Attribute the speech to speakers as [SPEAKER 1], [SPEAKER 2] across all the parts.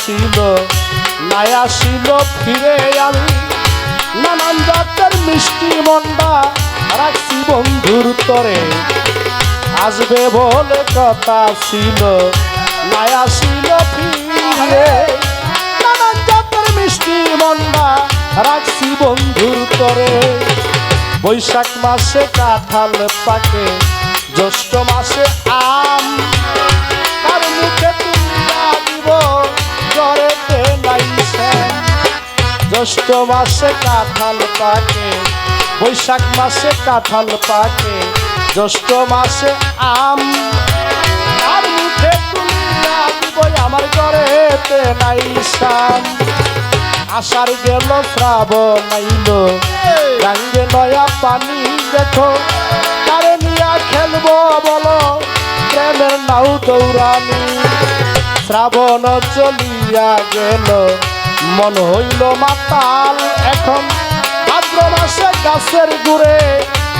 [SPEAKER 1] ছিল নাই আসিল, ফিরে আমি। নানান জাতের মিষ্টি মন্ডা রাখছি বন্ধুর তরে। আসবে বলে কথা ছিল নাই আসিল, ফিরে। নানান জাতের মিষ্টি মন্ডা রাখছি বন্ধুর তরে। বৈশাখ মাসে কাঁঠাল পাকে, জ্যৈষ্ঠ মাসে আম জ্যৈষ্ঠ মাসে কাঁঠাল পাকে, বৈশাখ মাসে কাঁঠাল পাকে, জ্যৈষ্ঠ মাসে আম। আর মুখে দিব আমার জ্বরেতে নাই শ্যাম আষাঢ় গেল, শ্রাবণ আইল। গাঙ্গে নয়া পানি দেখো তারে নিয়া খেলব বলো, প্রেমের নাও দৌড়ানি। শ্রাবণ চলিয়া গেল মন হইল মাতাল। এখন ভাদ্র মাসে গাছের গুড়ে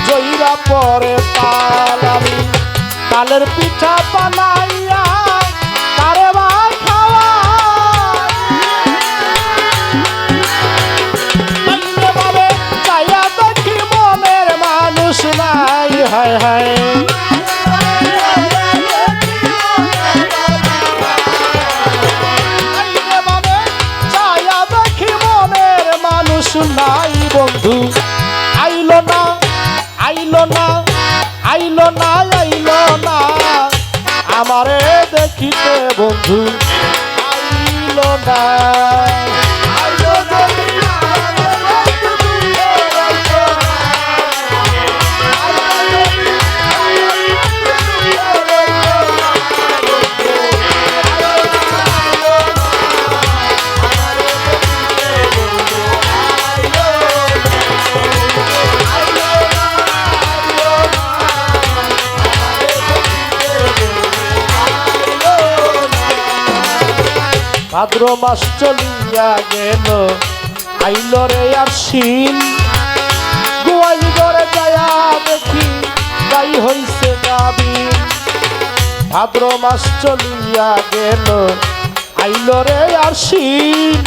[SPEAKER 1] জইরা পরে তাল। আমি তালের পিঠা বানাইয়া তারে দেখি মনের মানুষ নাই। হায় হায়। আমারে দেখিতে বন্ধু আইল না। ভাদ্র মাস চলিয়া গেল। আইল রে আর শিন গোয়াল ঘরে যায়া দেখি গাই হইছে গাবি ভাদ্র মাস চলিয়া গেল, আইল রে আর শিন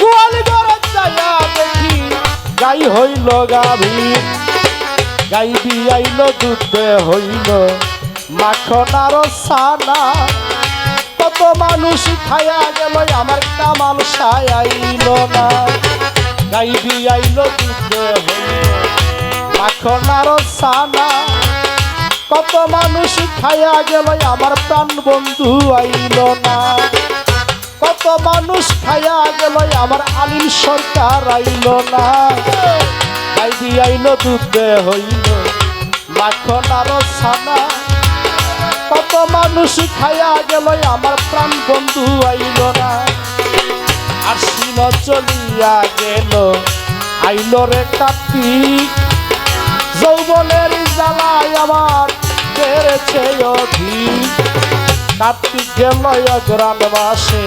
[SPEAKER 1] গোয়াল ঘরে যায়া দেখি গাই হইল গাভী গাই দিয়াইল দুধে হইল, মাখন আর সানা কত মানুষ খায়া গেল আমার কামাল সায়াইল না। গাই দিয়াইল দুধে হইল, মাখন আর সানা। কত মানুষ খায়া গেল, আমার প্রাণ বন্ধু আইল না। কত মানুষ খায়া গেল, আমার আলিম সরকার আইল না। গাই দিয়াইল দুধে হইল, মাখন আর সানা। কত মানুষ খায়া গেল, আমার প্রাণ বন্ধু আইল না। আর সিন চলিয়া গেল, আইল রে কার্তিক যৌবনের জ্বালায় আমার বেড়েছে অধিক। কার্তিক গেল অগ্রাণ মাসে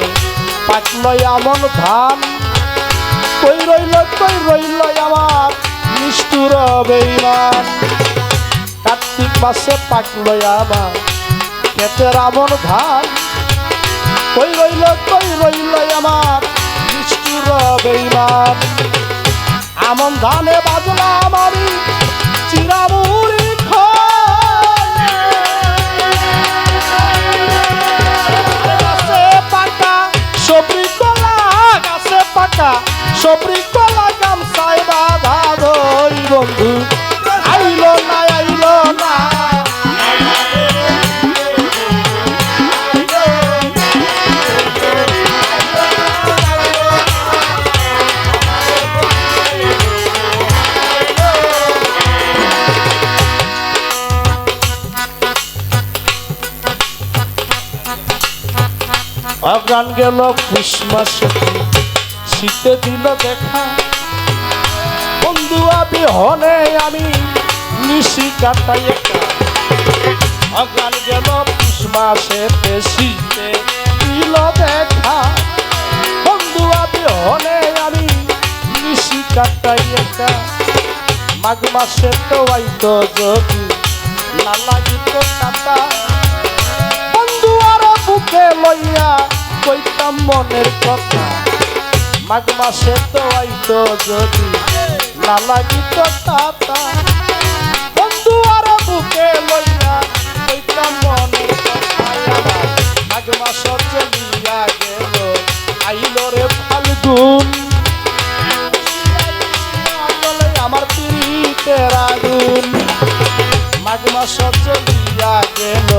[SPEAKER 1] পাকল আমন ধান। কই রইল কই রইল আমার নিষ্ঠুর বেইমান। কার্তিক মাসে পাকল আমার ক্ষেতের আমন ধান কই রইল কই রইল আমার নিষ্ঠুর বেইমান আমন ধানে বাজলাম আমি চিরামুড়ি পাকা, সবরি কলা গাছে পাকা, সবরি অজ্ঞান গেল ক্রিসমাস। শীতে দিল দেখা। বন্ধু আবি হনে আমি নিশি কাটাই অজ্ঞান গেল ক্রিসমাসেতে শীতে দিল দেখা। বন্ধু আবি হনে আমি নিশি কাটাই মাঘ মাসে তো আইতো যদি না লাগিত কাটা লইয়া কইতাম মনের কথা। মাঘ মাসে তো যদি না লাগিত কাটা বন্ধু আর বুকে লইয়া কইতাম মনের কথা। মাঘ মাস চলিয়া গেল, আইলো রে ফাল্গুন। আমার মাঘ মাস চলিয়া গেল,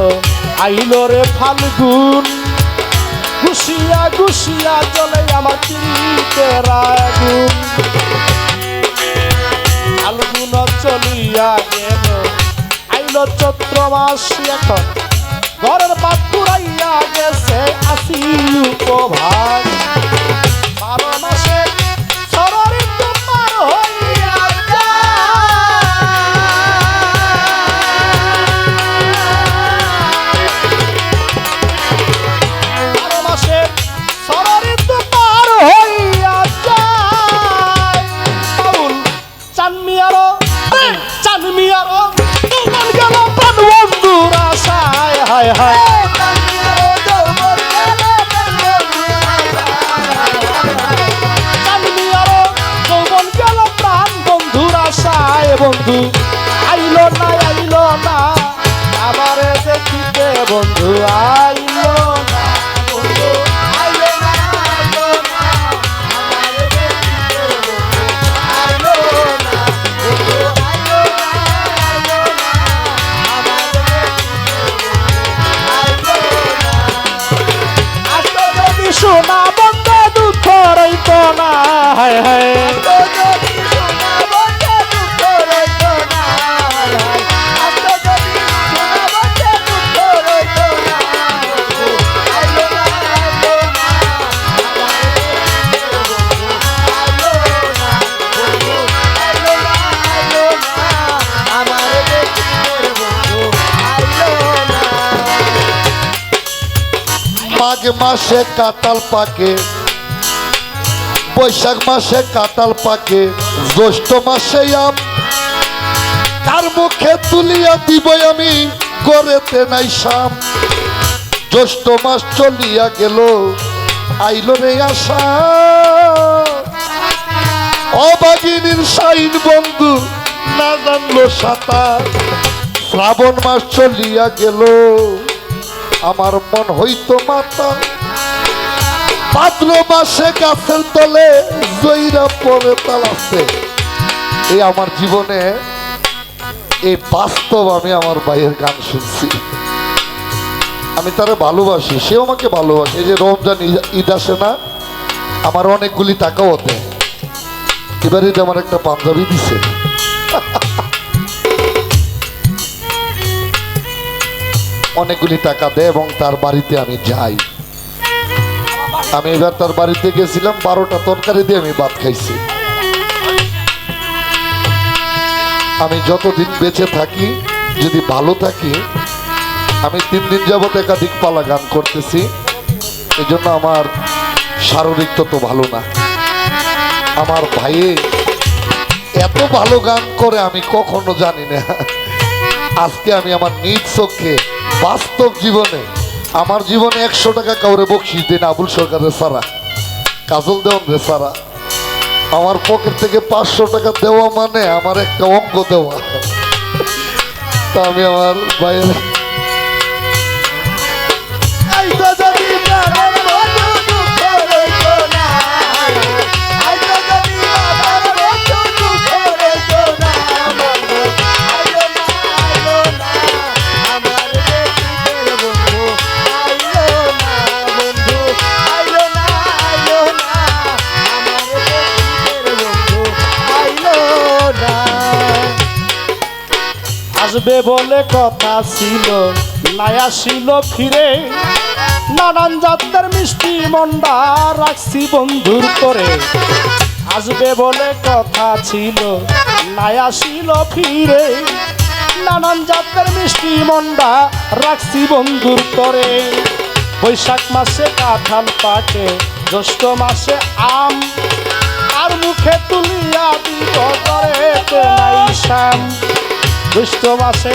[SPEAKER 1] আইলো রে ফাল্গুন। গুছিয়া গুছিয়া চলে আমার পিরিতের আগুন আলগুন চলিয়া গেল। আইল চৈত্র এখন। ঘরের পাত পুরাইয়া গেছে আসি উপভাগ। মাসে
[SPEAKER 2] কাতাল পাকে। বৈশাখ মাসে কাতাল পাকে। জ্যৈষ্ঠ মাসে আম। কার মুখে তুলিয়া দিব আমি, গড়েতে নাই শাম জ্যৈষ্ঠ মাস চলিয়া গেল, আইল রে আশা। অবাগিনীর সাইন বন্ধু, না জানলো সাঁতার। শ্রাবণ মাস চলিয়া গেল। আমার মন হইতো মাতা। ভাদ্র মাসে গাছের তলে জৈরা পরে তালাছে এই আমার জীবনে এই বাস্তব আমি আমার ভাইয়ের গান শুনছি। আমি তারা ভালোবাসি, সেও আমাকে ভালোবাসে। এই যে রমজান ঈদ আসে না, আমার অনেকগুলি টাকাও দেয়। এবারে আমার একটা পাঞ্জাবি দিছে। অনেকগুলি টাকা দেয় এবং তার বাড়িতে আমি যাই। আমি এবার তার বাড়িতে গেছিলাম, বারোটা তরকারি দিয়ে আমি ভাত খাইছি। আমি যতদিন বেঁচে থাকি, যদি ভালো থাকি, আমি তিন দিন যাবত একাধিক পালা গান করতেছি। এই জন্য আমার শারীরিক তত ভালো না। আমার ভাইয়ে এত ভালো গান করে আমি কখনো জানি না। আজকে আমি আমার নিজ চোখে বাস্তব জীবনে, আমার জীবনে একশো টাকা কাউরে বকশিস দিন আবুল সরকারের সারা, কাজল দেওয়ান রে সারা। আমার পকেট থেকে পাঁচশো টাকা দেওয়া মানে আমার একটা অঙ্ক দেওয়া। তা আমি আমার ভাইয়ের
[SPEAKER 1] আসবে বলে কথা ছিল, নাই আসিল ফিরে। নানান জাতের মিষ্টি মন্ডা রাখছি বন্ধুর করে আসবে বলে কথা ছিল, নাই আসিল ফিরে। নানান জাতের মিষ্টি মন্ডা রাখছি বন্ধুর করে বৈশাখ মাসে কাঁঠাল পাকে, জ্যৈষ্ঠ মাসে আম। আর মুখে তুলিয়া দিব করে নাই শ্যাম জ্যৈষ্ঠ মাসে,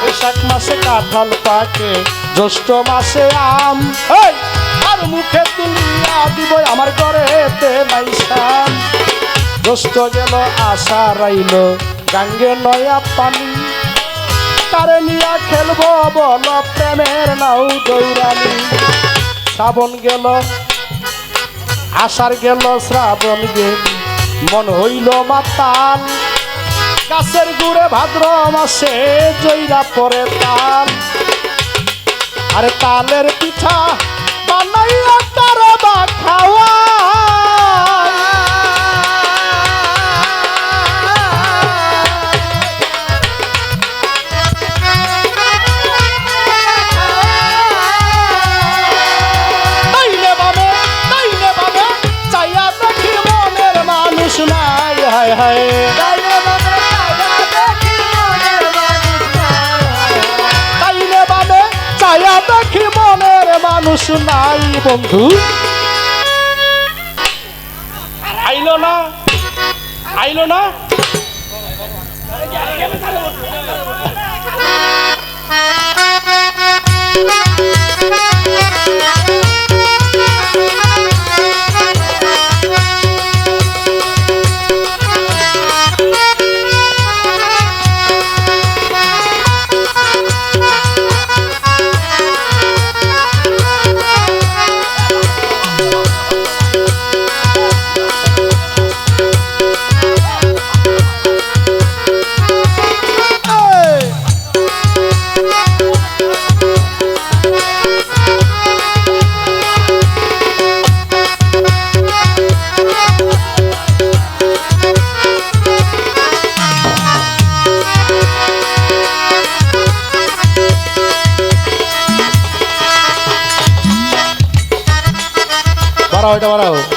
[SPEAKER 1] বৈশাখ মাসে কাঁঠাল পাকে। জ্যৈষ্ঠ মাসে আম আর মুখে তুলিয়া দিব আমার ঘরেতে শ্যাম জ্যৈষ্ঠ গেল, আশা রাইল, গাঙ্গে নয়া পানি। তারে নিয়া খেলব বল, প্রেমের নাও দৌড়ানি। শ্রাবণ গেল, আষাঢ় গেল, শ্রাবণ গেল। মন হইল মাতাল। গাছের গুড়ে ভাদ্র মাসে জৈরা পরে তাল। আরে তালের পিঠা বানাইয়া তারা খাওয়া নাই বন্ধু আইলো না আইলো না এই! বাড়াও এটা বাড়াও।